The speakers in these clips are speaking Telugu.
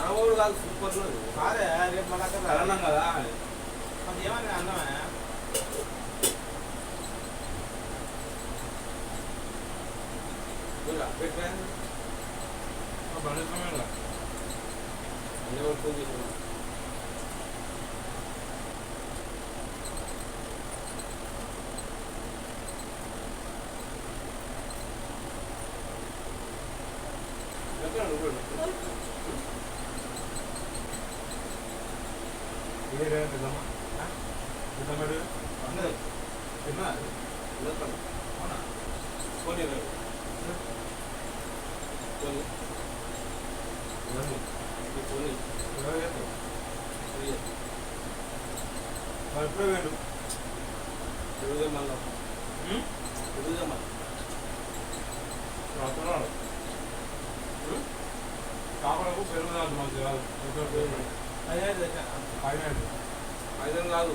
అవ్వదు కాదు సూపర్ ఉన్నది కాదే రేపు మన అక్కడ కరణం కదా అది ఏమన్నా అన్నమే చూడరా, పెట్టరా? బండిస్తున్నాం కదా అన్నీ వాళ్ళు ఫోన్ పెరుగుదాం మంచి కాదు అదే తెచ్చా పైన ఐదం కాదు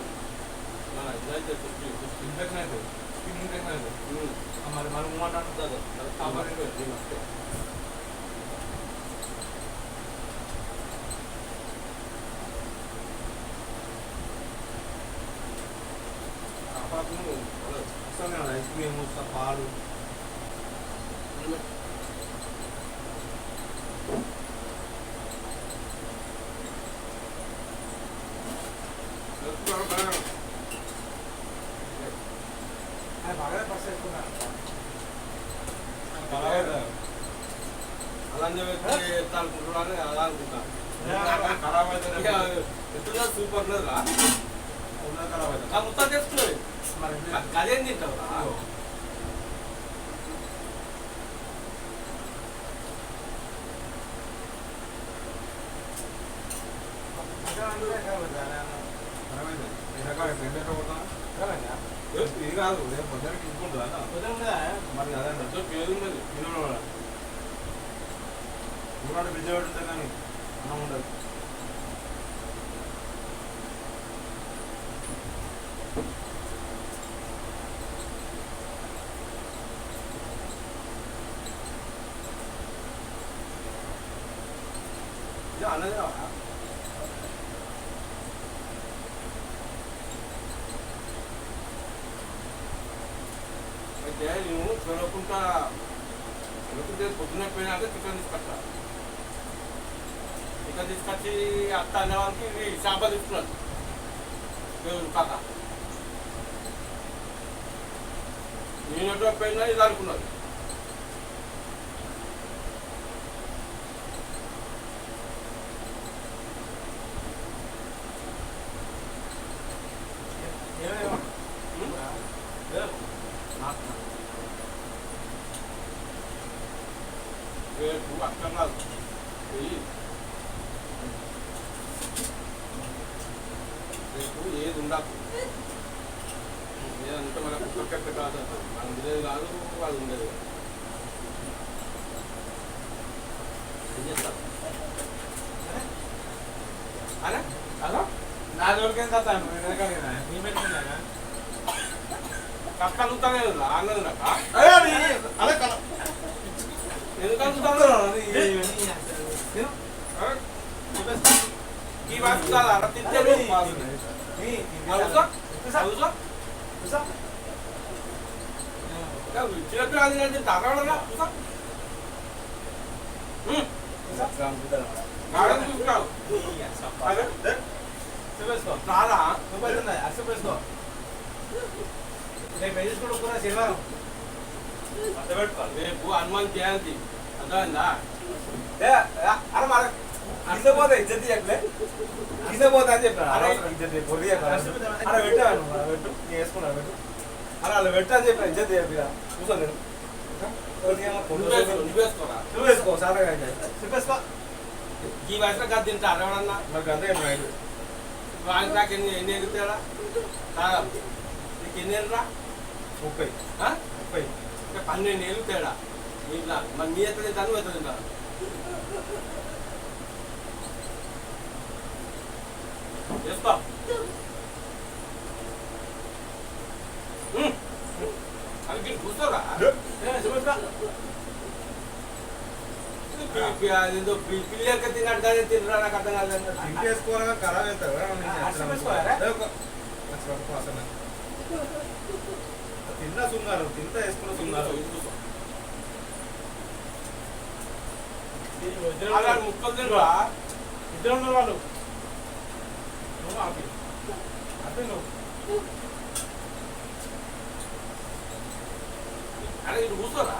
మన ఇదైతే ఫిఫ్టీ ఫిఫ్టీ ఇన్ఫెక్షన్ అవుతుంది స్కిన్ ఇన్ఫెక్షన్ అవుతుంది ఉం. ఆ మరి మనం ఊమంటాడు కాదు. అది కాపాడి పెట్టిన. కాపలకు వస్తాను ఐస్ క్రీమ్ వస్తా పాలు అలాంటి వ్యక్తి ఎత్తా అనుకుంటున్నాను అలా అనుకుంటా ఖరాబ్ అవుతుంది ఎత్తుగా సూపర్ లేదురా ఉన్నది ఖరాబ్ అవుతుంది ముత్తా మరి అదేం తింటావురా అక్కడ అందుకే ఖరాబ్ అవుతుందా? ఖరాబ్ అవుతుంది ఎండకాడ ఎండ పోతాను ఖరాబ్ అయిందా? ఇది కాదు రేపు పొద్దున తీసుకుంటుందా పొద్దున మరి అదే ఎంతో పేరు ఉన్నది ఊరాడు విజయవాడ ఉంటే కానీ అన్నం ఉండదు ఇది అన్నది రా అయితే నువ్వు చూడకుండా అనుకుంటే పొద్దున్న పోయినా అంటే చికెన్ తీసుకొచ్చా చికెన్ తీసుకొచ్చి అత్త అనే వాళ్ళకి ఇది చేప తీసుకున్నాను దేవుడు కాక. నేను ఎటో పోయినా ఇది అనుకున్నాను రేపు అక్కడ కాదు పోయి రేపు ఏది ఉండదు ఏదంటే మనకు పక్కన కాదు మనం ఉండేది కాదు వాళ్ళు ఉండేది కాదు ఏం చేస్తారు అరే అదో? నా జోలికేం తాతాను నేను వెనకాలేనా? నీ పెట్టుకున్నానా? కక్క అడుగుతానే కదా అన్నది నాకు అరే అది అదే చిన్నపిల్లలు తింటే తగలడా చూసా రాదా అసలు రేపు శనివారం రేపు హనుమాన్ జయంతి అర్థమైందా అరే మరి కింద పోతే ఇజ్జత్ చెప్పలే కింద పోతా అని చెప్పాను అరే, ఇజ్జత్ పొడి అరే పెట్టాను పెట్టు నేను వేసుకున్నాను పెట్టు అరే అలా పెట్టు అని చెప్పాను ఇజ్జత్ చెప్పిరా కూర్చో నేను నువ్వు వేసుకో సారా చెప్పేసుకో ఈ వయసులో గది తింటా అరవడన్నా మరి అంతే రైట్ వానికి నాకు ఎన్ని ఎన్ని ఎగుతాడా నీకు ఎన్ని ఏళ్ళరా ముప్పై ముప్పై. ఇంకా పన్నెండు ఏళ్ళు తేడా మీ ఇట్లా మరి మీ ఎత్త తింటాను నువ్వు ఎత్త తింటాను వేసుకో ఉమ్. అవి వీళ్ళు కూర్చోరా పి- పి- అదేందో పి- పిల్లలకి తిన్నట్టు కానీ తినరా నాకు అర్థం కాదు ఇంటి వేసుకోవాలిగా ఖరాబ్ అవుతారు కదా నేను అర్థం చేస్తాను. వేసుకోవాలా? అదే ఒక- లక్ష రూపాయలు అసలు. తిన్నా సున్నారు తింటా వేసుకున్న సున్నారు అలాంటి ముక్కలు తినరా ఇద్దరు ఉన్నారు వాళ్ళు నువ్వు ఆపి ఆపి నువ్వు అరే ఇటు కూర్చోరా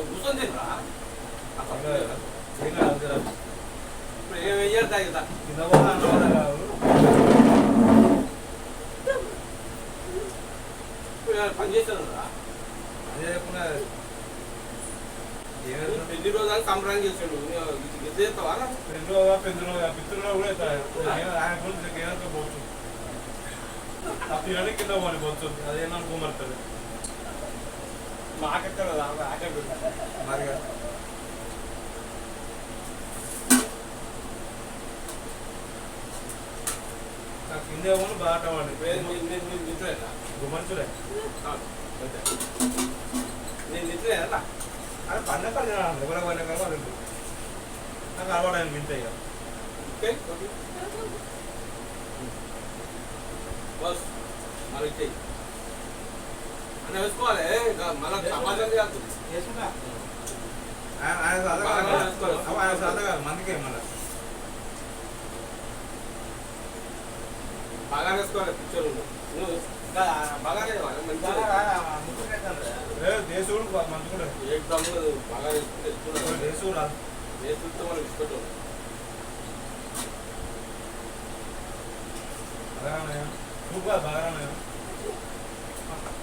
కాదు. ఇప్పుడు ఏమైనా పని చేస్తానురా అదే చెప్పకుండా ఏమైనా పెళ్ళి రోజు అని సంబరం చేసాడు ఇది చేస్తావా పిత్రులో కూడా ఆయన గురించి ఏమంతా పోవచ్చు ఆ పిల్లలకి కింద పోని మాకెక్కడ ఆకే మరి నాకు కింద పోని బాగా వాడి. నేను మంచులే నేను నిద్రేనా అది పండగ ఎవరో పండగ నాకు అలవాటు వింటాయి. Okay okay. బస్. మరి ఇచ్చేయి మందికే మళ్ళీ. బాగా వేసుకోవాలి పిక్చర్ నువ్వు ఇంకా బాగా వేయాలి మంచిగా దమ్ము బాగా వేసుకుంటే. దేశుడు రాదు. వేసుకుంటే మనం ఇష్టం బాగా బాగా అన్నా తిన్నాక తిన్నాక నేను షాప్ ఎప్పుడు తింటాను ఆ? షాప్ ఎప్పుడు తింటాను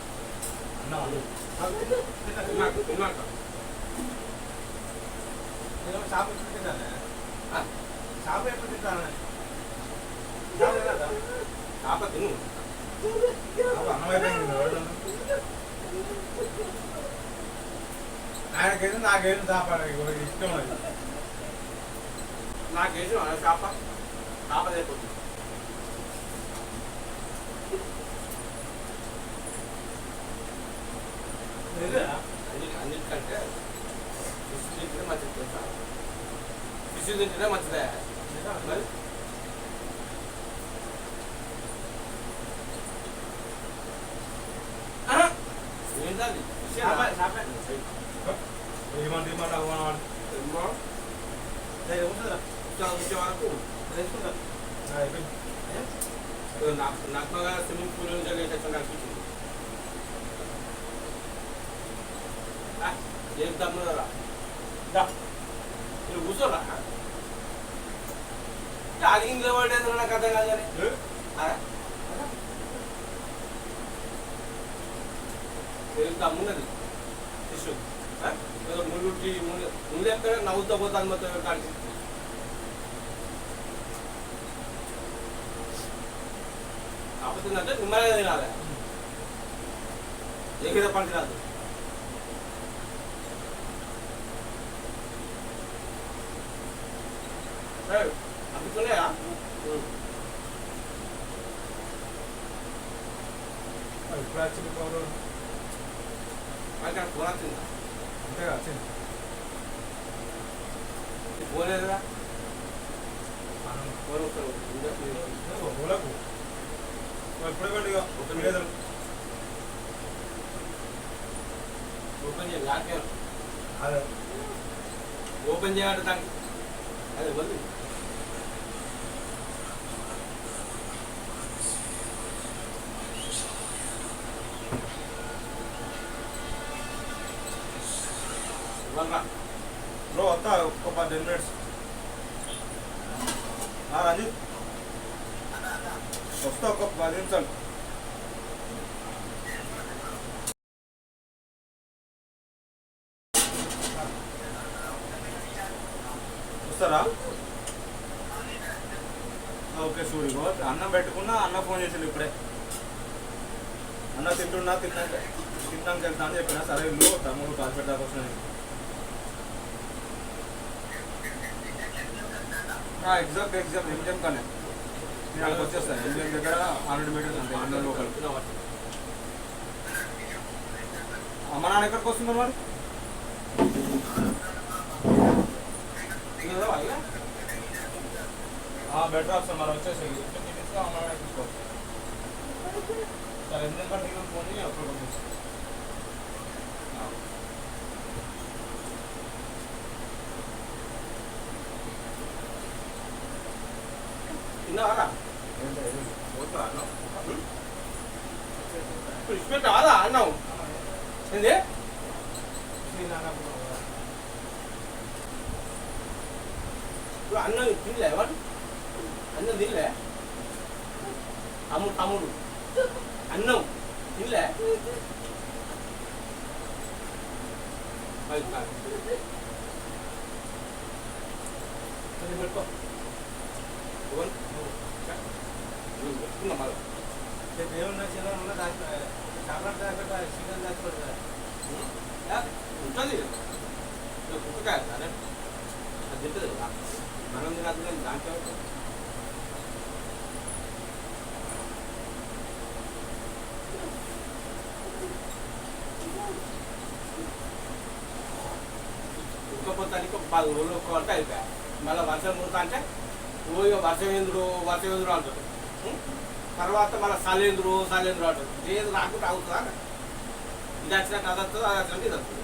షాప్ నాకేం చాప ఇష్టం అది నాకేసి వేసిన చేప చేప అయిపోతుంది నిజమా? అన్ని అన్నిటికంటే ఫిష్ తింటేనే మంచిది తెలుసా ఫిష్ తింటేనే మంచిదే నిజమా? మరి ఆహా! ఏంటది ఫిష్ చేప, చేప. ఏమంటే ఏమంటే అవ్వనవాడు ఏమో నేను కూర్చోరా. ఇట్లా వచ్చే వరకు వేసుకుంటా. అయిపోయింది ఏ, నాకు నాకు బాగా స్విమ్మింగ్ పూల్ నుంచి వేసేస్తాను ఏం తమ్ముడరా దా. మీరు కూర్చోరా జాగింగ్ లేవడేది నాకు అర్థం కాదు కానీ ఏ? ఆ? తమ్మున్నది ఇష్యూ ఏదో ముందు ముళ్ళు ముళ్ళు ఎక్కడ నవ్వుతా పోతాను మొత్తం కాడికి కాకపోతే అంటే నిమ్మలంగా తినాలి ఏకైతే పంట రాదు వచ్చింది పౌరులు అక్కడ ఫోన్ వచ్చిందా అంతే వచ్చింది ఫోన్ లేదురా మనం వస్తాను ఊలకు ఎప్పుడే కొద్దిగా ఒక మీద ఓపెన్ చేయాలి ఓపెన్ చేయాలంటే దానికి Berapa kali ke badan? వస్తా ఒక పది నిమిషాలు వస్తారా ఓకే చూడు ఇగో అన్నం పెట్టుకున్నా అన్న ఫోన్ చేసిండు ఇప్పుడే అన్న తింటున్నా తిన్నాక తిన్నాక వెళ్తా అని చెప్పిన సరే ఇల్లు తమ్ముడు కాల్ పెట్టాక వచ్చిన ఎగ్జాక్ట్ ఎగ్జాక్ట్ ఎంజిఎం కానీ నేను అక్కడికి వచ్చేస్తాను ఎంజిఎం దగ్గర హండ్రెడ్ మీటర్స్ అంతే ఎంజిఎం లోకల్ అమ్మ నాన్న ఎక్కడికి వస్తున్నారు మరి తినదా ఇక? బెటర్ ఆప్షన్ మరి వచ్చేసి ఫిఫ్టీన్ మినిట్స్లో అమ్మ నాన్న తీసుకోవచ్చు సరే ఎంజిఎం కంటే ఫోన్ అప్లోడ్ అప్పుడు పంపిస్తాను తిన్నావారా? ఇప్పుడు ఇచ్చి అన్నావు. ఏంది? ఇప్పుడు అన్నం తినలే వాడు అన్నం తినలే తమ్ముడు తమ్ముడు అన్నం తినలే అది కాదు. అది పెట్టుకో ఇవ్వండి. నువ్వు పెట్టుకున్నా మళ్ళా దేవుని నచ్చిన ఉన్న దాంట్లో చాక్లెట్ దాకా చికెన్ దాచుకోవడం ఉంటుంది కుక్కకాయ ఉక్కపోతానికి ఒక పది రోజులు ఒక్క వంట అయిపోయా మళ్ళీ వర్షం కుడతా అంటే ఓ ఇక వర్షం ఎందురు వర్షం ఎందురు అంటారు ఉం? తర్వాత మళ్ళీ సలేంద్రు సలేంద్రు అంటారు ఏది రాకుండా అవుతుందా ఇది వచ్చినట్టు అది వస్తుంది అది వచ్చినట్టు ఇది వస్తుంది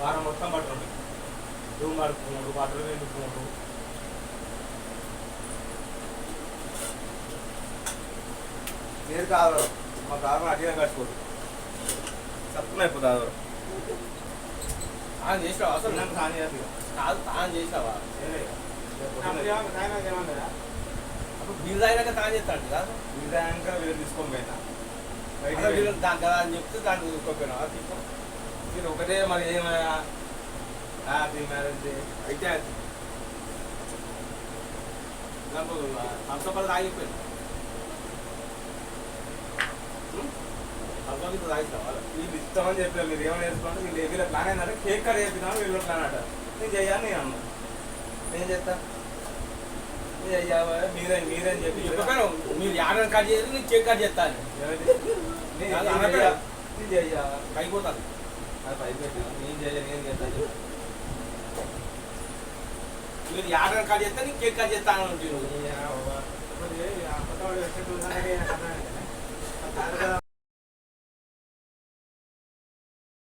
వారం మొత్తం ఉంటాయి రూమ్ కడుక్కుంటు బట్టలు ఎండుకుంటు. నేను కాదు మా కారు అడిగిన కట్టుకోదు తక్కువ అయిపోతుంది ఆదివారం తాను చేసినావా? అసలు నాకు సాని చేయాలి. కాదు తాను చేసినావా? పొద్దున్నే. అప్పుడు బిల్ అయినాక తాను చేస్తాడు కాదు? వీళ్ళాక వీళ్ళు తీసుకొని పోయినా. వీళ్ళు దాని కదా అని చెప్తే దాన్ని తీసుకోపోయినావా తీసుకో మీరు ఒకటే మరి ఏమైనా హ్యాపీ మ్యారేజ్ డే అయితే అది. హంసపల్లి తాగిపోయింది. హంసపల్లి తాగిస్తావా? వీళ్ళు ఇష్టమని చెప్పారు. మీరు ఏమైనా చేసుకోండి వీళ్ళు వీళ్ళ ప్లాన్ ఏంటంటే కేక్ కట్ చేపిద్దాం వీళ్ళ ప్లాన్ అంట నేను చెయ్యాలి నేను అన్నా. నేను చేస్తా నేను మీరే మీరే అని చెప్పి చెప్పకపోయినా మీరు యాడని కట్ చేసి నీకు కేక్ కట్ చేస్తాను? నేను నేను. నేను. అయిపోతాను మీరు ఆధార్ కార్డు చేస్తా నీ కేక్ కార్డు చేస్తా అని ఉంటుంది